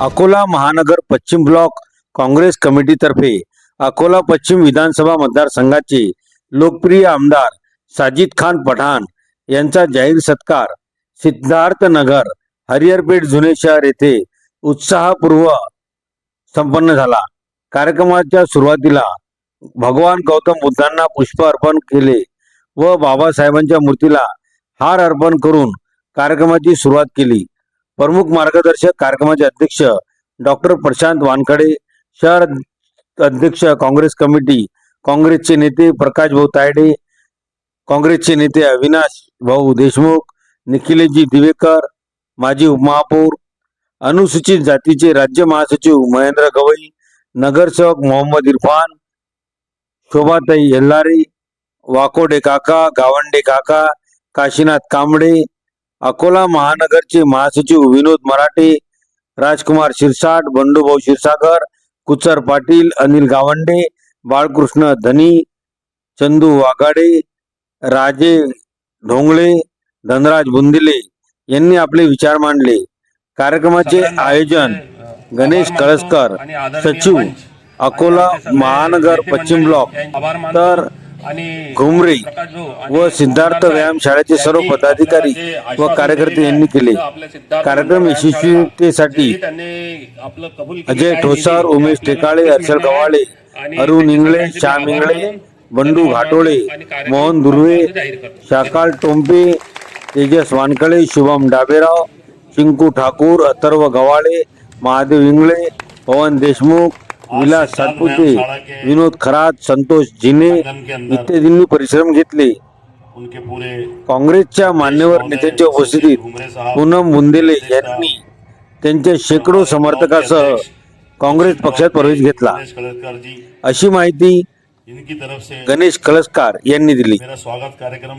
अकोला महानगर पश्चिम ब्लॉक काँग्रेस कमिटीतर्फे अकोला पश्चिम विधानसभा मतदारसंघाचे लोकप्रिय आमदार साजिद खान पठाण यांचा जाहीर सत्कार सिद्धार्थ नगर हरिहरपेठ जुने शहर येथे उत्साहपूर्व संपन्न झाला. कार्यक्रमाच्या सुरुवातीला भगवान गौतम बुद्धांना पुष्प अर्पण केले. व बाबासाहेबांच्या मूर्तीला हार अर्पण करून कार्यक्रमाची सुरुवात केली. प्रमुख मार्गदर्शक कार्यक्रमाचे अध्यक्ष डॉक्टर प्रशांत वानखडे शहर अध्यक्ष काँग्रेस कमिटी काँग्रेसचे नेते प्रकाश भाऊ तायडे काँग्रेसचे नेते अविनाश भाऊ देशमुख निखिलेजी दिवेकर माजी उपमहापौर अनुसूचित जातीचे राज्य महासचिव महेंद्र गवई नगरसेवक मोहम्मद इरफान शोभाताई यल्लारी वाकोडे काका गावंडे काका काशीनाथ कांबळे अकोला महानगरचे महासचिव विनोद मराठे राजकुमार शिरसाट बंडूभाऊ क्षीरसागर कुचर पाटील अनिल गावंडे बाळकृष्ण धनी चंदू वाघाडे राजे ढोंगळे धनराज बुंदिले यांनी आपले विचार मांडले. कार्यक्रमाचे आयोजन गणेश कळसकर सचिव अकोला महानगर पश्चिम ब्लॉक. तर घुमरे व सिद्धार्थ व्यायाम शाळेचे सर्व पदाधिकारी व कार्यकर्ते यांनी केले. कार्यक्रम यशस्वीतेसाठी अजय ठोसर उमेश टेकाळे हर्षल गव्हाळे अरुण इंगळे श्याम इंगळे बंडू घाटोळे मोहन दुर्वे शाकाळ टोंपे तेजस वानकडे शुभम डाबेराव चिंकू ठाकूर अथर्व गव्हाळे महादेव इंगळे पवन देशमुख विलास सातपुते विनोद खरात संतोष जिने इत्यादींनी परिश्रम घेतले. काँग्रेसच्या मान्यवर नेत्यांच्या उपस्थितीत पूनम बुंदेले यांनी त्यांच्या शेकडो समर्थकासह काँग्रेस पक्षात प्रवेश घेतला. अशी माहिती गणेश कळसकार यांनी दिली. स्वागत कार्यक्रम